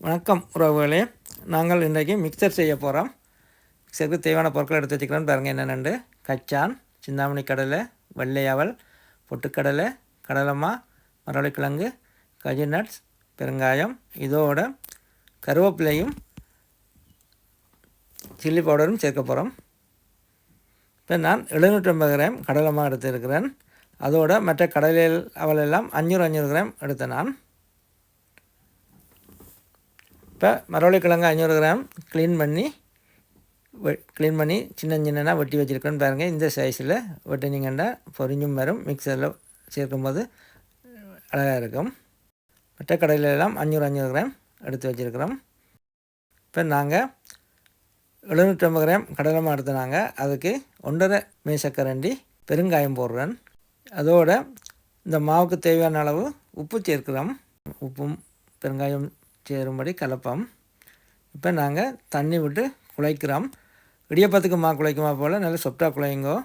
வணக்கம் உறவுகளே. நாங்கள் இன்றைக்கு மிக்சர் செய்ய போகிறோம் மிக்சருக்கு தேவையான பொருட்கள் எடுத்து வச்சுக்கிறோன்னு பாருங்கள் என்னென்னு கச்சான் சிந்தாமணி கடலை வெள்ளை அவல் பொட்டுக்கடலை கடலம்மா மரவள்ளிக்கிழங்கு கஜு நட்ஸ் பெருங்காயம் இதோட கருவேப்பிலையும் சில்லி பவுடரும் சேர்க்க போகிறோம் இப்போ நான் எழுநூற்றம்பது கிராம் கடலமா எடுத்திருக்கிறேன். அதோட மற்ற கடலில் அவல் எல்லாம் அஞ்சூறு அஞ்சூறு கிராம் எடுத்தேன் நான். இப்போ மரவள்ளிக்கிழங்கு ஐநூறு கிராம் க்ளீன் பண்ணி க்ளீன் பண்ணி சின்ன சின்னனா வெட்டி வச்சுருக்கோன்னு பாருங்கள் இந்த சைஸில் வெட்டினீங்கன்னா பொரிஞ்சும் வரும். மிக்சரில் சேர்க்கும்போது அழகாக இருக்கும். மற்ற கடையிலெல்லாம் அஞ்சூறு அஞ்சூறு கிராம் எடுத்து வச்சுருக்கிறோம். இப்போ நாங்கள் எழுநூற்றம்பது கிராம் கடலமாக எடுத்துனாங்க அதுக்கு ஒன்றரை மேசக்கரண்டி பெருங்காயம் போடுறேன் அதோட இந்த மாவுக்கு தேவையான அளவு உப்பு சேர்க்கிறோம். உப்பும் பெருங்காயம் சேரும்படி கலப்போம். இப்போ நாங்கள் தண்ணி விட்டு குழைக்கிறோம். இடியப்பத்துக்கு மா குழைக்குமா போல் நல்லா சொப்டாக குழையுங்கோ.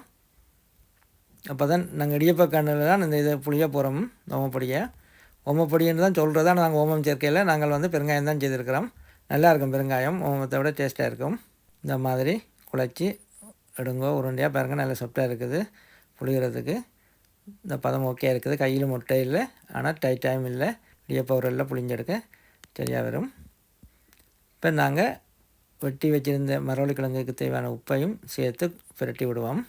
அப்போ தான் நாங்கள் இடியப்ப கண்ணில் தான் இந்த இதை புளிய போகிறோம் ஓமப்பொடியை. ஓமப்பொடின்னு தான் சொல்கிறதா நாங்கள் ஓமம் சேர்க்கையில் நாங்கள் வந்து பெருங்காயம் தான் செய்திருக்கிறோம். நல்லா இருக்கும் பெருங்காயம் ஓமத்தை விட டேஸ்ட்டாக இருக்கும். இந்த மாதிரி குழைச்சி எடுங்கோ உருண்டையாக பாருங்கள் நல்லா சொப்டாக இருக்குது புளிகிறதுக்கு இந்த பதம் ஓகே இருக்குது. கையில் முட்டை இல்லை ஆனால் டைட்டாகவும் இல்லை. இடியப்ப உரலில் புளிஞ்செடுக்க சரியாக வரும் இப்போ நாங்கள் வெட்டி வச்சுருந்த மரவள்ளி கிழங்குக்கு தேவையான உப்பையும் சேர்த்து புரட்டி விடுவோம்.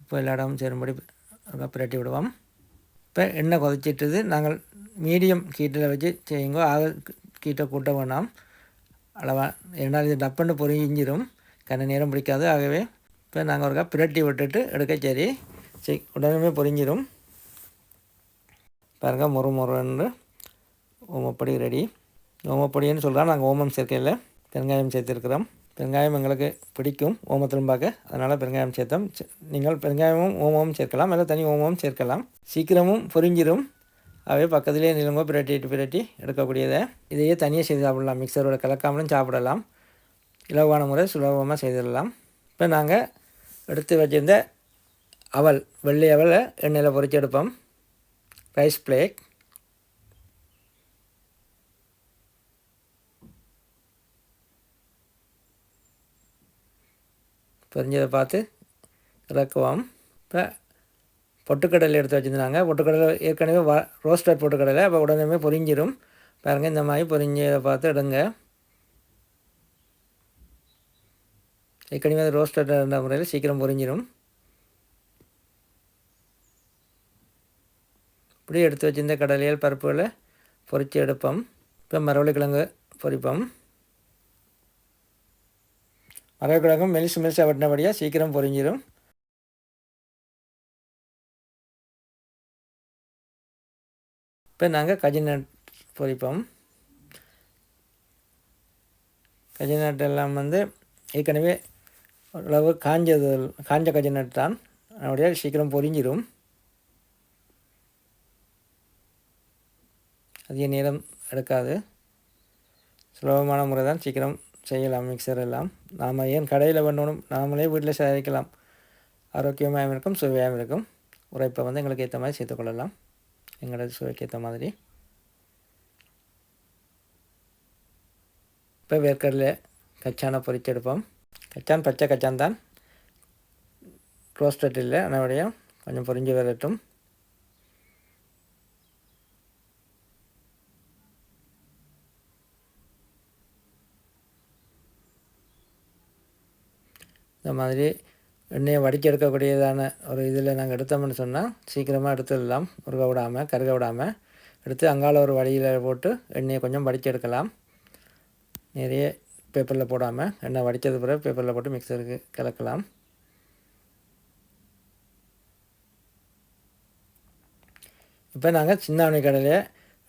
உப்பு எல்லா இடமும் சேரும்படி புரட்டி விடுவோம். இப்போ எண்ணெய் கொதிச்சிட்டது நாங்கள் மீடியம் கீட்டில் வச்சு செய்யுங்க ஆக கீட்டை கூட்ட வேணாம். அளவாக ஏன்னால் இது டப்புன்னு பொரிஞ்சிரும். கண்ண நேரம் பிடிக்காது. ஆகவே இப்போ நாங்கள் ஒருக்கா பிரட்டி விட்டுட்டு எடுக்க சரி சரி உடனே பொரிஞ்சிரும். பாருங்கள் முறு முருன்னு ஓமப்பொடி ரெடி ஓமப்பொடின்னு சொல்கிறோம் நாங்கள் ஓமம் சேர்க்கையில் பெருங்காயம் சேர்த்துருக்குறோம். பெருங்காயம் எங்களுக்கு பிடிக்கும் ஓமத்திலும் பார்க்க. அதனால் பெருங்காயம் சேர்த்தோம். நீங்கள் பெருங்காயமும் ஓமமும் சேர்க்கலாம் இல்லை தனி ஓமமும் சேர்க்கலாம். சீக்கிரமும் பொறிஞ்சிரும் அவை பக்கத்துலேயே நிலங்கோ பிரட்டிட்டு பிரட்டி எடுக்கக்கூடியதை. இதையே தனியாக செய்து சாப்பிடலாம். மிக்சரோட கலக்காமலும் சாப்பிடலாம். இலவான முறை சுலபமாக செய்திடலாம். இப்போ நாங்கள் எடுத்து வச்சிருந்த அவல் வெள்ளை அவலை எண்ணெயில் பொறிச்சு எடுப்போம். ரைஸ் flake பொரிஞ்சதை பார்த்து இறக்குவோம். இப்போ பொட்டுக்கடலை எடுத்து வச்சுருந்தாங்க. பொட்டுக்கடலை ஏற்கனவே வ ரோஸ்டட் பொட்டுக்கடலை அப்போ உடனே பொரிஞ்சிடும் பாருங்கள் இந்த மாதிரி பொரிஞ்சதை பார்த்து எடுங்க. ஏற்கனவே அது ரோஸ்டட் முறையில் சீக்கிரம் பொரிஞ்சிடும் இப்படி எடுத்து வச்சிருந்த கடலையல் பருப்புகளை பொரித்து எடுப்போம். இப்போ மரவள்ளி கிழங்கு பொரிப்போம் மெலிசு மெலிசாக வெட்டினபடியாக சீக்கிரம் பொறிஞ்சிடும் இப்போ நாங்கள் கஜினட் பொறிப்போம். பொரிப்போம் எல்லாம் வந்து ஏற்கனவே ஓரளவு காஞ்சது காஞ்ச கஜினட் தான் அதனுடைய சீக்கிரம் பொறிஞ்சிடும் அதிக நேரம் எடுக்காது. சுலபமான முறை தான் சீக்கிரம் செய்யலாம் மிக்சர் எல்லாம். நாம் ஏன் கடையில் பண்ணணும் நாமளே வீட்டில் தயாரிக்கலாம் ஆரோக்கியமாகவும் இருக்கும் சுவையாகவும் இருக்கும். உரைப்பை வந்து எங்களுக்கு ஏற்ற மாதிரி சேர்த்துக்கொள்ளலாம் எங்களோட சுவைக்கு ஏற்ற மாதிரி. இப்போ வேர்க்கடலை கச்சானை பொறிச்செடுப்போம் கச்சான் பச்சை கச்சான் தான். ரோஸ்டட் இல்லை அதனுடைய கொஞ்சம் பொறிஞ்சு வரட்டும். இந்த மாதிரி எண்ணெயை வடிக்க எடுக்கக்கூடியதான ஒரு இதில் நாங்கள் எடுத்தோம்னு சொன்னால் சீக்கிரமாக எடுத்துடலாம். உருக விடாமல் கருக விடாமல் எடுத்து அங்கால ஒரு வடியில் போட்டு எண்ணெயை கொஞ்சம் வடித்து எடுக்கலாம். நிறைய பேப்பரில் போடாமல் எண்ணெய் வடித்தது பிறகு பேப்பரில் போட்டு மிக்சருக்கு கலக்கலாம். இப்போ நாங்கள் சின்னாவணி கடலையை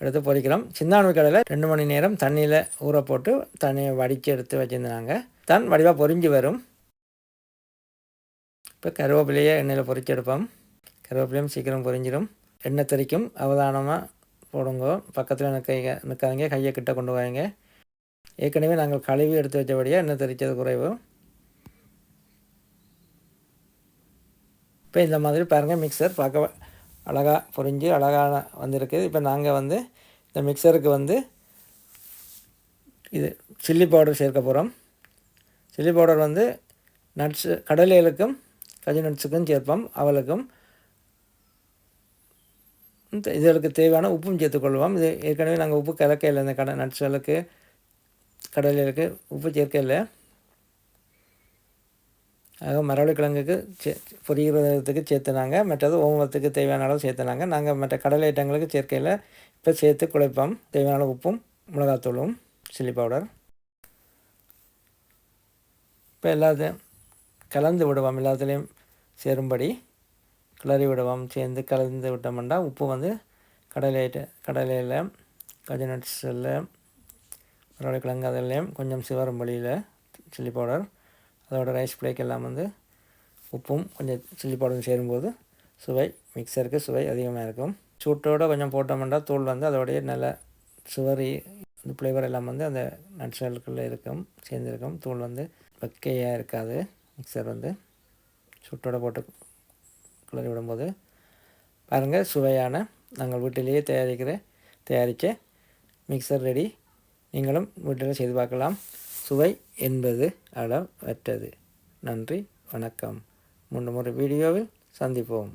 எடுத்து பொறிக்கிறோம். சின்னாவணி கடலை ரெண்டு மணி நேரம் தண்ணியில் ஊற போட்டு தண்ணியை வடித்து எடுத்து வச்சுருந்தாங்க. தான் வடிவாக பொறிஞ்சு வரும். இப்போ கருவேப்பிலையை எண்ணெயில் பொரிச்சு எடுப்போம். கருவேப்பிலையும் சீக்கிரம் பொரிஞ்சிடும். எண்ணெய் தெறிக்கும். அவதானமாக போடுங்க. பக்கத்தில் நிற்க நிற்காதீங்க கையை கிட்ட கொண்டு வாங்க ஏற்கனவே நாங்கள் கழுவி எடுத்து வச்சபடியாக எண்ணெய் தெறிச்சது குறைவு. இப்போ இந்த மாதிரி பாருங்கள் மிக்சர் பார்க்க அழகாக பொரிஞ்சு அழகான வந்திருக்கு. இப்போ நாங்கள் வந்து இந்த மிக்சருக்கு வந்து இது சில்லி பவுடர் சேர்க்க போகிறோம் சில்லி பவுடர் வந்து நட்ஸு கடலைகளுக்கும் கஜு நட்ஸுக்கும் சேர்ப்போம் அவளுக்கும் இதற்கு தேவையான உப்பும் சேர்த்துக்கொள்வோம் இது ஏற்கனவே நாங்கள் உப்பு கலக்கையில் இந்த கடை நட்ஸுகளுக்கு கடலைகளுக்கு உப்பு சேர்க்கையில் ஆக மரவள்ளி கிழங்குக்கு சே பொரிகிறதுக்கு சேர்த்துனாங்க. மற்றது ஓமத்துக்கு தேவையான அளவு சேர்த்துனாங்க. நாங்கள் மற்ற கடலை ஐட்டங்களுக்கு சேர்க்கையில் இப்போ சேர்த்து குழைப்போம். தேவையான அளவு உப்பும் மிளகாத்தூளும் சில்லி பவுடர். இப்போ எல்லாத்தையும் கலந்து விடுவோம். எல்லாத்துலேயும் சேரும்படி கிளறி விடுவோம். சேர்ந்து கலந்து விட்டோம்னா உப்பு வந்து கடலையிட்ட கடலையில் கஜு நட்ஸில் உருளைக்கிழங்கு அதிலையும் கொஞ்சம் சிவரும் வழியில் சில்லி பவுடர் அதோட ரைஸ் பிளேக் எல்லாம் வந்து உப்பும் கொஞ்சம் சில்லி பவுடரும் சேரும்போது சுவை மிக்சருக்கு சுவை அதிகமாக இருக்கும். சூட்டோடு கொஞ்சம் போட்டோம்னா தூள் வந்து அதோடைய நல்ல சுவரி இந்த ஃப்ளேவர் எல்லாம் வந்து அந்த நட்ஸ்களுக்குள்ளே இருக்கும் சேர்ந்துருக்கும். தூள் வந்து வெக்கையாக இருக்காது மிக்சர் வந்து. சுட்டோட போட்டு கிளறி விடும்போது பாருங்கள் சுவையான நாங்கள் வீட்டிலேயே தயாரிக்கிற தயாரித்த மிக்சர் ரெடி நீங்களும் வீட்டில் செய்து பார்க்கலாம். சுவை என்பது அளவற்றது. நன்றி வணக்கம். முன்னும் முறை வீடியோவில் சந்திப்போம்.